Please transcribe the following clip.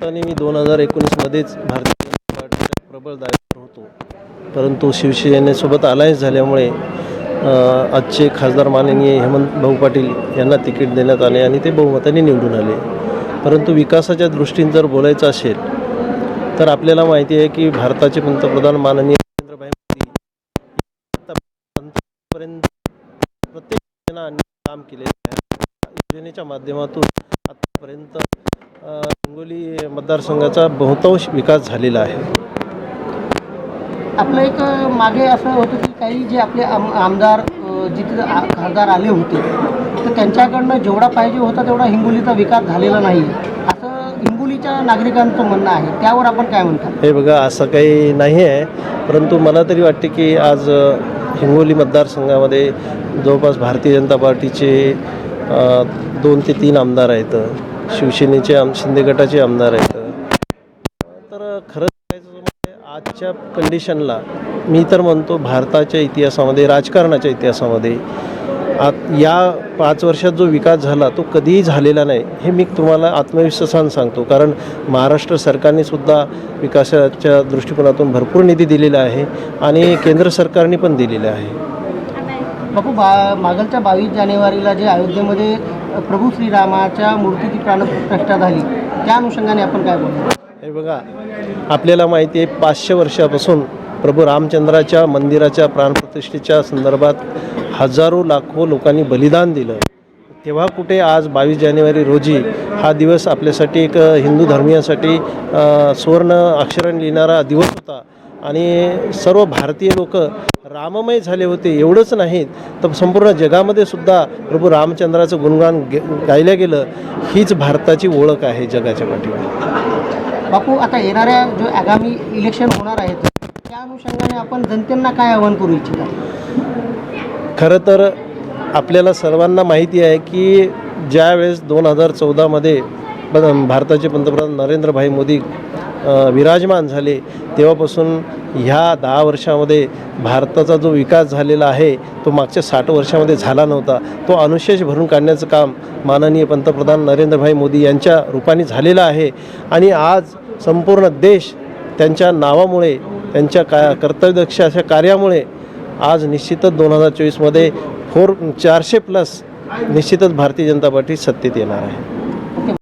मताने मी दोन हजार एकोणीसमध्येच भारतीय जनता पार्टीचा प्रबळ दावेदार होतो. परंतु शिवसेनेसोबत अलायन्स झाल्यामुळे आजचे खासदार माननीय हेमंत भाऊ पाटील यांना तिकीट देण्यात आले आणि ते बहुमताने निवडून आले. परंतु विकासाच्या दृष्टीने जर बोलायचं असेल तर आपल्याला माहिती आहे की भारताचे पंतप्रधान माननीय नरेंद्रभाई मोदी आतापर्यंत प्रत्येक योजना काम केलेलं आहे. योजनेच्या माध्यमातून आतापर्यंत हिंगोली मतदारसंघाचा बहुतांश विकास झालेला आहे. आपलं एक मागे असं होतं की काही जे आपले आम आमदार जिथे खासदार आले होते तर त्यांच्याकडनं जेवढा पाहिजे होता तेवढा हिंगोलीचा विकास झालेला नाही. असं हिंगोलीच्या नागरिकांचं म्हणणं आहे. त्यावर आपण काय म्हणता हे बघा असं काही नाही आहे परंतु मला तरी वाटते की आज हिंगोली मतदारसंघामध्ये जवळपास भारतीय जनता पार्टीचे दोन ते तीन आमदार आहेत. शिवसेनेचे आम शिंदे गटाचे आमदार आहेत. तर खरंच सांगायचं म्हणजे आजच्या कंडिशनला मी तर म्हणतो भारताच्या इतिहासामध्ये राजकारणाच्या इतिहासामध्ये आत या पाच वर्षात जो विकास झाला तो कधीही झालेला नाही हे मी तुम्हाला आत्मविश्वासानं सांगतो. कारण महाराष्ट्र सरकारने सुद्धा विकासाच्या दृष्टिकोनातून भरपूर निधी दिलेला आहे आणि केंद्र सरकारने पण दिलेला आहे. बापू बा मागलच्या बावीस जानेवारीला जे अयोध्येमध्ये प्रभू श्रीरामाच्या मूर्तीची प्राणप्रतिष्ठा झाली त्या अनुषंगाने आपण काय बोलतो हे बघा आपल्याला माहिती आहे पाचशे वर्षापासून प्रभू रामचंद्राच्या मंदिराच्या प्राणप्रतिष्ठेच्या संदर्भात हजारो लाखो लोकांनी बलिदान दिलं. तेव्हा कुठे आज बावीस जानेवारी रोजी हा दिवस आपल्यासाठी एक हिंदू धर्मियांसाठी सुवर्ण अक्षरण लिहिणारा दिवस होता. आणि सर्व भारतीय लोक राममय झाले होते एवढंच नाहीत तर संपूर्ण जगामध्ये सुद्धा प्रभू रामचंद्राचं गुणगान गे गायलं गेलं हीच भारताची ओळख आहे जगाच्या पाठीवर बापू आता येणाऱ्या जो आगामी इलेक्शन होणार आहेत त्या अनुषंगाने आपण जनतेंना काय आवाहन करू इच्छिता? खरं तर आपल्याला सर्वांना माहिती आहे की ज्यावेळेस दोन हजार चौदामध्ये भारताचे पंतप्रधान नरेंद्रभाई मोदी विराजमान झाले. तेव्हापासून ह्या दहा वर्षामध्ये भारताचा जो विकास झालेला आहे तो मागच्या साठ वर्षामध्ये झाला नव्हता. तो अनुशेष भरून काढण्याचं काम माननीय पंतप्रधान नरेंद्रभाई मोदी यांच्या रूपाने झालेलं आहे. आणि आज संपूर्ण देश त्यांच्या नावामुळे त्यांच्या का कर्तव्यदक्ष अशा कार्यामुळे आज निश्चितच दोन हजार चोवीसमध्ये फोर चारशे प्लस निश्चितच भारतीय जनता पार्टी सत्तेत येणार आहे.